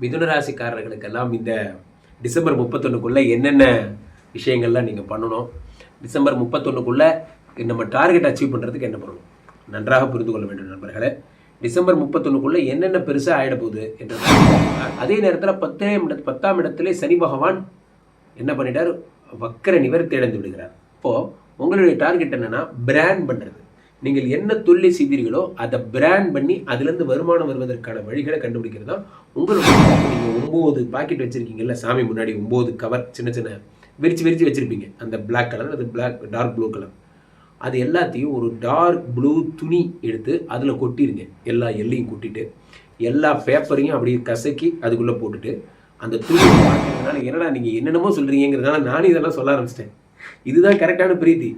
மிதுன ராசிக்காரர்களுக்கெல்லாம் இந்த டிசம்பர் முப்பத்தொன்னுக்குள்ளே என்னென்ன விஷயங்கள்லாம் நீங்கள் பண்ணணும்? டிசம்பர் முப்பத்தொன்னுக்குள்ளே நம்ம டார்கெட் அச்சீவ் பண்ணுறதுக்கு என்ன பண்ணணும்? நன்றாக புரிந்து கொள்ள வேண்டும் நண்பர்களே. டிசம்பர் முப்பத்தொன்னுக்குள்ளே என்னென்ன பெருசாக ஆகிட போகுது அதே நேரத்தில் பத்தாம் இட பத்தாம் இடத்துல சனி பகவான் என்ன பண்ணிட்டார்? வக்கர நிவர்த்தி அடைந்து விடுகிறார். இப்போது உங்களுடைய டார்கெட் என்னென்னா பிராண்ட் பண்ணுறது நீங்கள் என்ன தொழிலை செய்தீர்களோ அதை பிராண்ட் பண்ணி அதுலேருந்து வருமானம் வருவதற்கான வழிகளை கண்டுபிடிக்கிறது தான் உங்களுடைய நீங்கள் ஒம்பது பாக்கெட் வச்சுருக்கீங்கல்ல சாமி முன்னாடி ஒம்பது கவர் சின்ன சின்ன விரிச்சு விரிச்சு வச்சுருப்பீங்க. அந்த பிளாக் கலர் அது பிளாக் டார்க் ப்ளூ கலர் அது எல்லாத்தையும் ஒரு டார்க் ப்ளூ துணி எடுத்து அதில் கொட்டிடுங்க எல்லா எல்லையும் கொட்டிட்டு எல்லா பேப்பரையும் அப்படியே கசக்கி அதுக்குள்ளே போட்டுட்டு அந்த துணி பார்க்கறதுனால என்னடா நீங்கள் என்னென்னமோ சொல்கிறீங்கிறதுனால நானும் இதெல்லாம் சொல்ல ஆரம்பிச்சிட்டேன். இதுதான் கரெக்டான பிரீத்தி.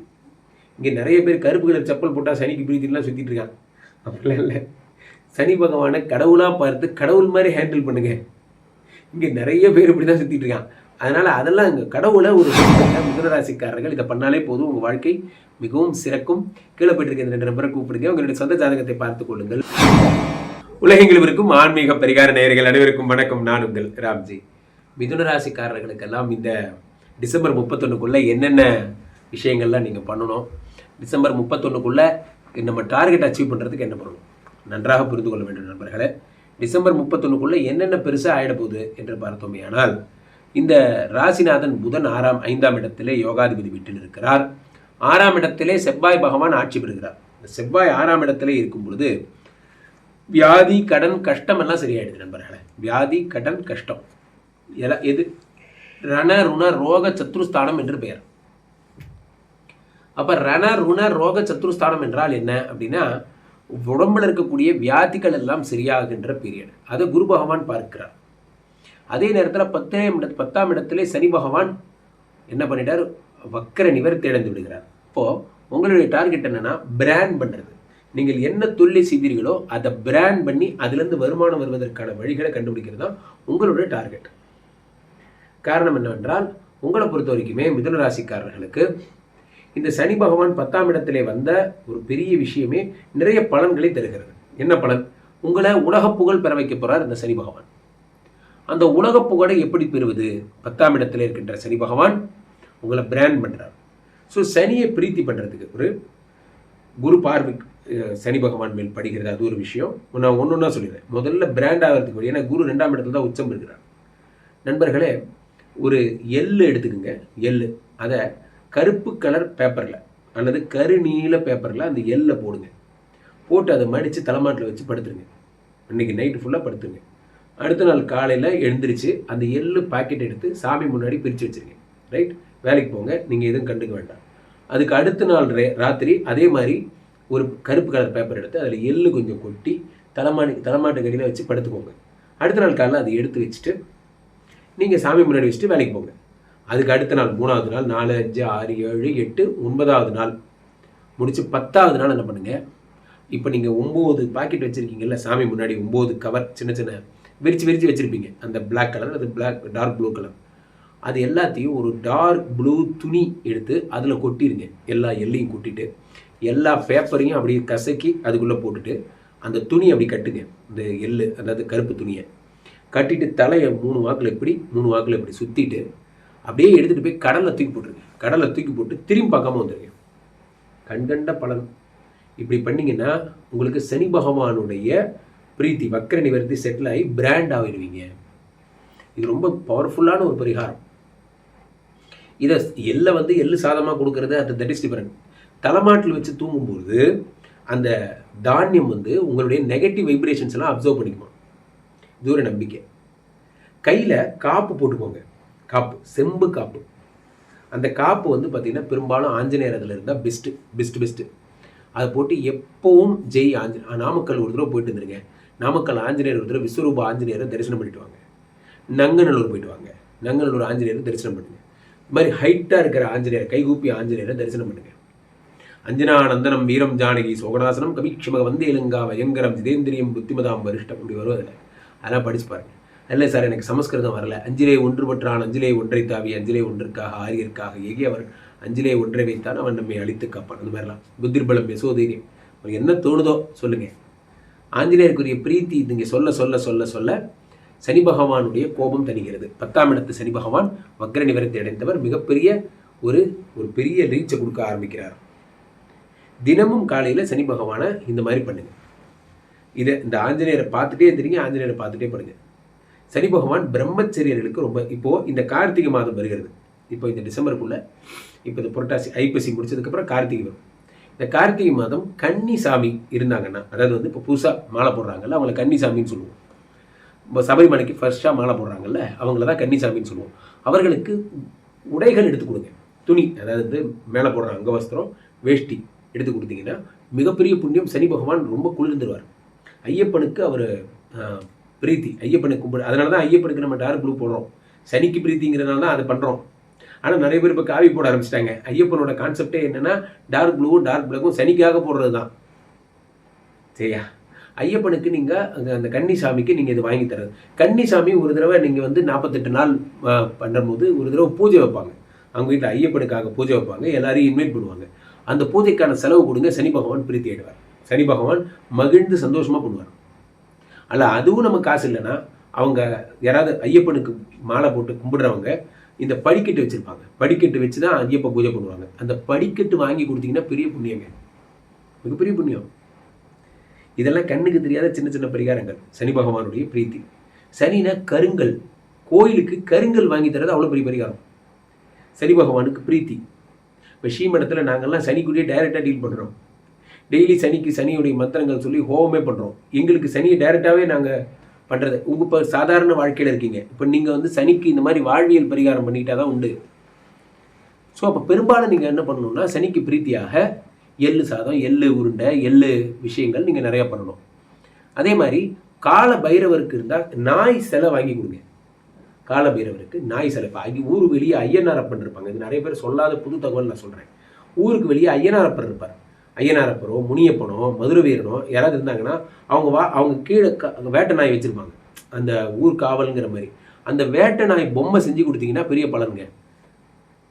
இங்கே நிறைய பேர் கருப்பு கலர் செப்பல் போட்டால் சனிக்கு பிரீத்திலாம் சுற்றிட்டு இருக்காங்க. அப்படிலாம் இல்லை. சனி பகவானை கடவுளாக பார்த்து கடவுள் மாதிரி ஹேண்டில் பண்ணுங்க. இங்கே நிறைய பேர் இப்படி தான் சுற்றிட்டு இருக்கான் அதனால் அதெல்லாம் இங்கே கடவுளை ஒரு மிதனராசிக்காரர்கள் இதை பண்ணாலே போதும். உங்கள் வாழ்க்கை மிகவும் சிறக்கும். கீழே போயிட்டு இந்த ரெண்டு நம்பரை கூப்பிடுங்க. உங்களுடைய சொந்த ஜாதகத்தை பார்த்து கொள்ளுங்கள். உலகெங்கிலும் இருக்கும் ஆன்மீக பரிகார நேயர்கள் அனைவருக்கும் வணக்கம். நான் உங்கள் ராம்ஜி. மிதுன ராசிக்காரர்களுக்கெல்லாம் இந்த டிசம்பர் முப்பத்தொன்னுக்குள்ளே என்னென்ன விஷயங்கள்லாம் நீங்கள் பண்ணணும்? டிசம்பர் முப்பத்தொன்னுக்குள்ளே நம்ம டார்கெட் அச்சீவ் பண்ணுறதுக்கு என்ன பண்ணணும்? நன்றாக புரிந்து கொள்ள வேண்டும் நண்பர்களே. டிசம்பர் முப்பத்தொன்னுக்குள்ளே என்னென்ன பெருசாக ஆகிட போகுது என்று பார்த்தோமே ஆனால் இந்த ராசிநாதன் புதன் ஆறாம் ஐந்தாம் இடத்திலே யோகாதிபதி வீட்டில் இருக்கிறார். ஆறாம் இடத்திலே செவ்வாய் பகவான் ஆட்சி பெறுகிறார். இந்த செவ்வாய் ஆறாம் இடத்திலே இருக்கும் பொழுது வியாதி கடன் கஷ்டம் எல்லாம் சரியாயிடுது நண்பர்களே. வியாதி கடன் கஷ்டம். எல- எது? ரண ருண ரோக சத்ருஸ்தானம் என்று பெயர். அப்போ ரண ருண ரோக சத்ருஸ்தானம் என்றால் என்ன? அப்படின்னா உடம்புல இருக்கக்கூடிய வியாதிகள் எல்லாம் சரியாகின்ற பீரியட் அதை குரு பகவான் பார்க்கிறார். அதே நேரத்தில் பத்தே இட பத்தாம் இடத்துல சனி பகவான் என்ன பண்ணிட்டார்? வக்கர நிவர்த்தி அடைந்து விடுகிறார். இப்போது உங்களுடைய டார்கெட் என்னென்னா பிராண்ட் பண்ணுறது நீங்கள் என்ன தொழில் செய்தீர்களோ அதை பிராண்ட் பண்ணி அதுலேருந்து வருமானம் வருவதற்கான வழிகளை கண்டுபிடிக்கிறது தான் உங்களுடைய டார்கெட் காரணம் என்னவென்றால் உங்களை பொறுத்த வரைக்குமே மிதுன ராசிக்காரர்களுக்கு இந்த சனி பகவான் பத்தாம் இடத்திலே வந்த ஒரு பெரிய விஷயமே நிறைய பலன்களை தருகிறது. என்ன பலன்? உங்களை உலக புகழ் பெற வைக்க போறார் இந்த சனி பகவான். அந்த உலக புகழை எப்படி பெறுவது? பத்தாம் இடத்துல இருக்கின்ற சனி பகவான் உங்களை பிராண்ட் பண்றார். ஸோ சனியை பிரீத்தி பண்றதுக்கு ஒரு குரு பார்வை சனி பகவான் மேல் படுகிறது. அது ஒரு விஷயம். நான் ஒன்று ஒன்றா சொல்லிடுறேன். முதல்ல பிராண்ட் ஆகிறதுக்கு ஏன்னா குரு ரெண்டாம் இடத்துல தான் உச்சம் இருக்கிறார் நண்பர்களே ஒரு எள்ளு எடுத்துக்கோங்க. எள்ளு அதை கருப்பு கலர் பேப்பரில் அல்லது கருநீல பேப்பரில் அந்த எள்ளை போடுங்க. போட்டு அதை மடித்து தலைமாட்டில் வச்சு படுத்துருங்க. இன்றைக்கி நைட்டு ஃபுல்லாக படுத்துருங்க. அடுத்த நாள் காலையில் எழுந்திரிச்சு அந்த எள்ளு பாக்கெட் எடுத்து சாமி முன்னாடி பிரித்து வச்சுருங்க. ரைட் வேலைக்கு போங்க நீங்கள் எதுவும் கண்டுக்க வேண்டாம். அதுக்கு அடுத்த நாள் ரே ராத்திரி அதே மாதிரி ஒரு கருப்பு கலர் பேப்பர் எடுத்து அதில் எள்ளு கொஞ்சம் கொட்டி தலைமாடி தலைமாட்டு கடியில் வச்சு படுத்துக்கோங்க. அடுத்த நாள் காலையில் அதை எடுத்து வச்சுட்டு நீங்கள் சாமி முன்னாடி வச்சுட்டு வேலைக்கு போங்க. அதுக்கு அடுத்த நாள் மூணாவது நாள் நாலு அஞ்சு ஆறு ஏழு எட்டு ஒன்பதாவது நாள். முடித்து பத்தாவது நாள் என்ன பண்ணுங்கள் இப்போ நீங்கள் ஒம்பது பாக்கெட் வச்சுருக்கீங்கல்ல சாமி முன்னாடி ஒம்பது கவர் சின்ன சின்ன விரித்து விரித்து வச்சுருப்பீங்க. அந்த பிளாக் கலர் அது பிளாக் டார்க் ப்ளூ கலர் அது எல்லாத்தையும் ஒரு டார்க் ப்ளூ துணி எடுத்து அதில் கொட்டிடுங்க எல்லா எல்லையும் கொட்டிட்டு எல்லா பேப்பரையும் அப்படியே கசக்கி அதுக்குள்ளே போட்டுட்டு அந்த துணி அப்படி கட்டுங்க. இந்த எள்ளு அதாவது கருப்பு துணியை. கட்டிட்டு தலையை மூணு வாக்கில் இப்படி மூணு வாக்கில் இப்படி சுற்றிட்டு அப்படியே எடுத்துகிட்டு போய் கடலில் தூக்கி போட்டுருங்க. கடலில் தூக்கி போட்டு திரும்பி பார்க்காம வந்துருங்க. கண்கண்ட பலன். இப்படி பண்ணிங்கன்னா உங்களுக்கு சனி பகவானுடைய பிரீத்தி வக்கர நிவர்த்தி செட்டில் ஆகி பிராண்ட் ஆகிடுவீங்க இது ரொம்ப பவர்ஃபுல்லான ஒரு பரிகாரம். இதை எள்ளை வந்து எள்ளு சாதமாக கொடுக்கறது அது தட் இஸ் டிஃபரண்ட் தலைமாட்டில் வச்சு தூங்கும்போது அந்த தானியம் வந்து உங்களுடைய நெகட்டிவ் வைப்ரேஷன்ஸ் எல்லாம் அப்சர்வ் பண்ணிக்குமா? இது ஒரு நம்பிக்கை. கையில் காப்பு போட்டுக்கோங்க. காப்பு செம்பு காப்பு. அந்த காப்பு வந்து பார்த்திங்கன்னா பெரும்பாலும் ஆஞ்சநேயர் அதில் இருந்தால் பெஸ்ட்டு பெஸ்ட்டு பெஸ்ட்டு அதை போட்டு எப்பவும் ஜெய் ஆஞ்ச நாமக்கல் ஒரு தடவை போயிட்டு இருந்துருங்க நாமக்கல் ஆஞ்சநேயர் ஒரு தடவை விஸ்வரூப ஆஞ்சநேயரை தரிசனம் பண்ணிட்டு வாங்க. நங்கநல்லூர் போயிட்டு வாங்க. நங்கநல்லூர் ஆஞ்சநேயரை தரிசனம் பண்ணுங்க. இது மாதிரி ஹைட்டாக இருக்கிற ஆஞ்சநேயர் கைகூப்பி ஆஞ்சநேயரை தரிசனம் பண்ணுங்க. அஞ்சனானந்தனம் வீரம் ஜானகி சோகநாசனம் கவிக்ஷம வந்தேலுங்கா பயங்கரம் ஜிதேந்திரியம் புத்திமதாம் வரிஷ்டம் இப்படி வருவதில்லை. அதெல்லாம் படிச்சு பாருங்க. இல்லை சார் எனக்கு சமஸ்கிருதம் வரல. அஞ்சிலே ஒன்று பற்றான் அஞ்சிலே ஒன்றை தாவி அஞ்சிலே ஒன்றிற்காக ஆரியற்காக எகியவர் அஞ்சிலே ஒன்றை வைத்தான் அவன் நம்மை அழித்து காப்பான். அந்த மாதிரிலாம். புத்திர்பலம் யசோதைரியம் உங்களுக்கு என்ன தோணுதோ சொல்லுங்க. ஆஞ்சநேயருக்குரிய பிரீத்தி நீங்கள் சொல்ல சொல்ல சொல்ல சொல்ல சனி பகவானுடைய கோபம் தணிகிறது. பத்தாம் இடத்து சனி பகவான் வக்ர நிவரத்தை அடைந்தவர் மிகப்பெரிய ஒரு ஒரு பெரிய ரீச்சை கொடுக்க ஆரம்பிக்கிறார். தினமும் காலையில் சனி பகவானை இந்த மாதிரி பண்ணுங்க. இதை இந்த ஆஞ்சநேயரை பார்த்துட்டே தெரியுங்க ஆஞ்சநேயரை பார்த்துட்டே பண்ணுங்க சனி பகவான் பிரம்மச்சரியர்களுக்கு ரொம்ப இப்போது இந்த கார்த்திகை மாதம் வருகிறது. இப்போ இந்த டிசம்பருக்குள்ளே இப்போ இந்த புரட்டாசி ஐப்பசி முடிச்சதுக்கப்புறம் கார்த்திகை வரும். இந்த கார்த்திகை மாதம் கன்னி சாமி இருந்தாங்கன்னா அதாவது வந்து இப்போ புதுசாக மாலை போடுறாங்கல்ல அவங்கள கன்னி சாமின்னு சொல்லுவோம். இப்போ சபரிமலைக்கு ஃபர்ஸ்ட்டாக மாலை போடுறாங்கல்ல அவங்கள தான் கன்னிசாமின்னு சொல்லுவோம். அவர்களுக்கு உடைகள் எடுத்து கொடுங்க. துணி அதாவது வந்து மேலே போடுற அங்கவஸ்திரம் வேஷ்டி எடுத்து கொடுத்தீங்கன்னா மிகப்பெரிய புண்ணியம் சனி பகவான் ரொம்ப குளிர்ந்துருவார். ஐயப்பனுக்கு அவர் பிரீத்தி ஐயப்பனுக்கு கும்பிடு. அதனால தான் ஐயப்பனுக்கு நம்ம டார்க் ப்ளூ போடுறோம். சனிக்கு பிரீத்திங்கிறதுனால தான் அதை பண்ணுறோம் ஆனால் நிறைய பேர் இப்போ காவி போட ஆரம்பிச்சிட்டாங்க. ஐயப்பனோட கான்செப்டே என்னன்னா டார்க் ப்ளூவும் டார்க் பிளாக்கும் சனிக்காக போடுறது தான் சரியா? ஐயப்பனுக்கு நீங்கள் அந்த கன்னி கன்னிசாமிக்கு நீங்கள் இது வாங்கி தரது கன்னிசாமி ஒரு தடவை நீங்கள் வந்து நாற்பத்தெட்டு நாள் பண்ணும்போது ஒரு தடவை பூஜை வைப்பாங்க. அவங்க வீட்டில் ஐயப்பனுக்காக பூஜை வைப்பாங்க. எல்லாரையும் இன்வைட் பண்ணுவாங்க. அந்த பூஜைக்கான செலவு கொடுங்க. சனி பகவான் பிரீத்தி ஆயிடுவார். சனி பகவான் மகிழ்ந்து சந்தோஷமாக பண்ணுவார். அல்ல அதுவும் நம்ம காசு இல்லைன்னா அவங்க யாராவது ஐயப்பனுக்கு மாலை போட்டு கும்பிடுறவங்க இந்த படிக்கட்டு வச்சுருப்பாங்க. படிக்கட்டு வச்சு தான் ஐயப்ப பூஜை பண்ணுவாங்க. அந்த படிக்கட்டு வாங்கி கொடுத்தீங்கன்னா பெரிய புண்ணியங்க. மிகப்பெரிய புண்ணியம். இதெல்லாம் கண்ணுக்கு தெரியாத சின்ன சின்ன பரிகாரங்கள். சனி பகவானுடைய பிரீத்தி. சனினா கருங்கல். கோயிலுக்கு கருங்கல் வாங்கி தரது அவ்வளோ பெரிய பரிகாரம். சனி பகவானுக்கு பிரீத்தி. இப்போ ஸ்ரீமடத்தில் நாங்கள்லாம் சனிக்குள்ளேயே டைரெக்டாக டீல் பண்ணுறோம் டெய்லி சனிக்கு சனியுடைய மந்திரங்கள் சொல்லி ஹோமே பண்ணுறோம் எங்களுக்கு சனியை டைரெக்டாகவே நாங்கள் பண்ணுறது உங்கள் இப்போ சாதாரண வாழ்க்கையில் இருக்கீங்க. இப்போ நீங்கள் வந்து சனிக்கு இந்த மாதிரி வாழ்வியல் பரிகாரம் பண்ணிக்கிட்டா தான் உண்டு. ஸோ அப்போ பெரும்பாலும் நீங்கள் என்ன பண்ணணும்னா சனிக்கு பிரீத்தியாக எள்ளு சாதம் எள்ளு உருண்டை எள்ளு விஷயங்கள் நீங்கள் நிறையா பண்ணணும். அதே மாதிரி கால பைரவருக்கு இருந்தால் நாய் சிலை வாங்கி கொடுங்க. கால பைரவருக்கு நாய் சிலை. இப்போ ஐ- ஊர் வெளியே ஐயனாரப்பன் இருப்பாங்க. இது நிறைய பேர் சொல்லாத புது தகவல் நான் சொல்கிறேன் ஊருக்கு வெளியே ஐயனாரப்பர் இருப்பார். ஐயனாரப்பரோ முனியப்பனோ மதுரை வீரனோ யாராவது இருந்தாங்கன்னா அவங்க வா அவங்க கீழே க- வேட்டை நாய் வச்சுருப்பாங்க. அந்த ஊர் காவலுங்கிற மாதிரி. அந்த வேட்டை நாய் பொம்மை செஞ்சு கொடுத்தீங்கன்னா பெரிய பலனுங்க.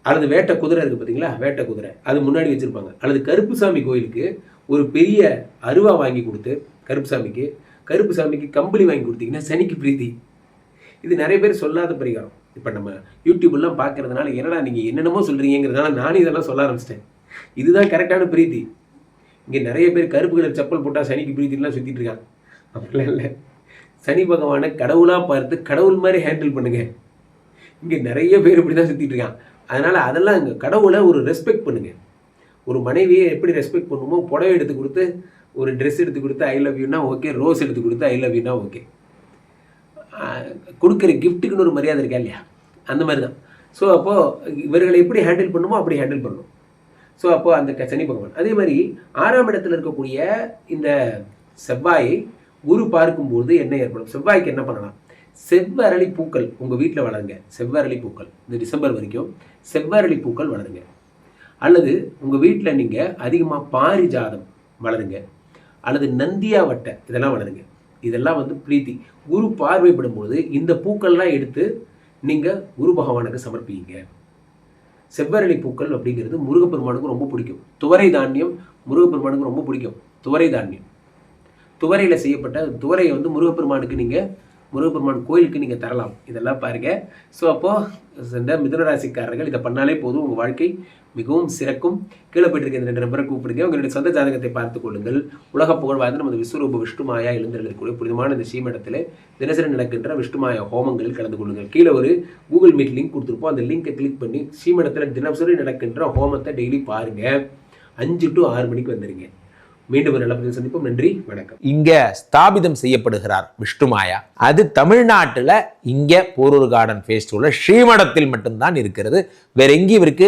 அல்லது வேட்டை குதிரை இருக்குது பார்த்தீங்களா வேட்டை குதிரை. அது முன்னாடி வச்சுருப்பாங்க. அல்லது கருப்புசாமி கோயிலுக்கு ஒரு பெரிய அருவா வாங்கி கொடுத்து கருப்புசாமிக்கு கருப்புசாமிக்கு கம்பளி வாங்கி கொடுத்தீங்கன்னா சனிக்கு பிரீதி இது நிறைய பேர் சொல்லாத பரிகாரம். இப்போ நம்ம யூடியூப்லாம் பார்க்கறதுனால என்னடா நீங்கள் என்னென்னமோ சொல்கிறீங்கிறதுனால நானும் இதெல்லாம் சொல்ல ஆரம்பிச்சிட்டேன். இதுதான் கரெக்டான பிரீத்தி. இங்கே நிறைய பேர் கருப்பு கலர் செப்பல் போட்டால் சனிக்கு பிரீத்திலாம் சுற்றிட்டு இருக்காங்க. அப்படிலாம் இல்லை. சனி பகவானை கடவுளாக பார்த்து கடவுள் மாதிரி ஹேண்டில் பண்ணுங்க. இங்கே நிறைய பேர் இப்படி தான் சுற்றிட்டுருக்காங்க அதனால் அதெல்லாம் இங்கே கடவுளை ஒரு ரெஸ்பெக்ட் பண்ணுங்கள் ஒரு மனைவியை எப்படி ரெஸ்பெக்ட் பண்ணுமோ புடவை எடுத்து கொடுத்து ஒரு ட்ரெஸ் எடுத்து கொடுத்து ஐ லவ் யூனா ஓகே ரோஸ் எடுத்து கொடுத்து ஐ லவ் யூனா ஓகே கொடுக்குற கிஃப்ட்டுக்குன்னு ஒரு மரியாதை இருக்கா இல்லையா? அந்த மாதிரி தான் ஸோ அப்போது இவர்களை எப்படி ஹேண்டில் பண்ணுமோ அப்படி ஹேண்டில் பண்ணணும். ஸோ அப்போ அந்த சனி பகவான். அதே மாதிரி ஆறாம் இடத்துல இருக்கக்கூடிய இந்த செவ்வாயை குரு பார்க்கும்போது என்ன ஏற்படும்? செவ்வாய்க்கு என்ன பண்ணலாம்? செவ்வரளி பூக்கள் உங்கள் வீட்டில் வளருங்க. செவ்வரளி பூக்கள். இந்த டிசம்பர் வரைக்கும் செவ்வரளி பூக்கள் வளருங்க. அல்லது உங்கள் வீட்டில் நீங்கள் அதிகமாக பாரிஜாதம் வளருங்க. அல்லது நந்தியாவட்டை இதெல்லாம் வளருங்க. இதெல்லாம் வந்து பிரீத்தி. குரு பார்வைப்படும் போது இந்த பூக்கள்லாம் எடுத்து நீங்கள் குரு பகவானுக்கு சமர்ப்பிங்க. செவ்வரளி பூக்கள் அப்படிங்கிறது முருகப்பெருமானுக்கு ரொம்ப பிடிக்கும். துவரை தானியம் முருகப்பெருமானுக்கு ரொம்ப பிடிக்கும். துவரை தானியம். துவரையில் செய்யப்பட்ட துவரையை வந்து முருகப்பெருமானுக்கு நீங்கள் முருகப்பெருமான் கோயிலுக்கு நீங்கள் தரலாம். இதெல்லாம் பாருங்க. ஸோ அப்போது இந்த மிதுனராசிக்காரர்கள் இதை பண்ணாலே போதும் உங்கள் வாழ்க்கை. மிகவும் சிறக்கும். கீழே போயிட்டு இந்த ரெண்டு நம்பரை கூப்பிடுங்க. உங்களுடைய சொந்த ஜாதகத்தை பார்த்துக் கொள்ளுங்கள். உலக புகழ் வாய்ந்த நமது விஸ்வரூப விஷ்ணுமாயா எழுந்திருக்கக்கூடிய புனிதமான இந்த ஸ்ரீமடத்தில் தினசரி நடக்கின்ற விஷ்ணுமாயா ஹோமங்களில் கலந்து கொள்ளுங்கள். கீழே ஒரு கூகுள் மீட் லிங்க் கொடுத்துருப்போம். அந்த லிங்கை கிளிக் பண்ணி ஸ்ரீமடத்தில் தினசரி நடக்கின்ற ஹோமத்தை டெய்லி பாருங்க. அஞ்சு டு ஆறு மணிக்கு வந்துடுங்க மீண்டும் ஒரு நல்ல சந்திப்போம். நன்றி வணக்கம். இங்க ஸ்தாபிதம் செய்யப்படுகிறார் விஷ்ணுமாயா. அது தமிழ்நாட்டில் இங்க போரூர் கார்டன் ஃபேஸ்டிவலில் ஸ்ரீமடத்தில் மட்டும்தான் இருக்கிறது. வேற எங்கேயும் இவருக்கு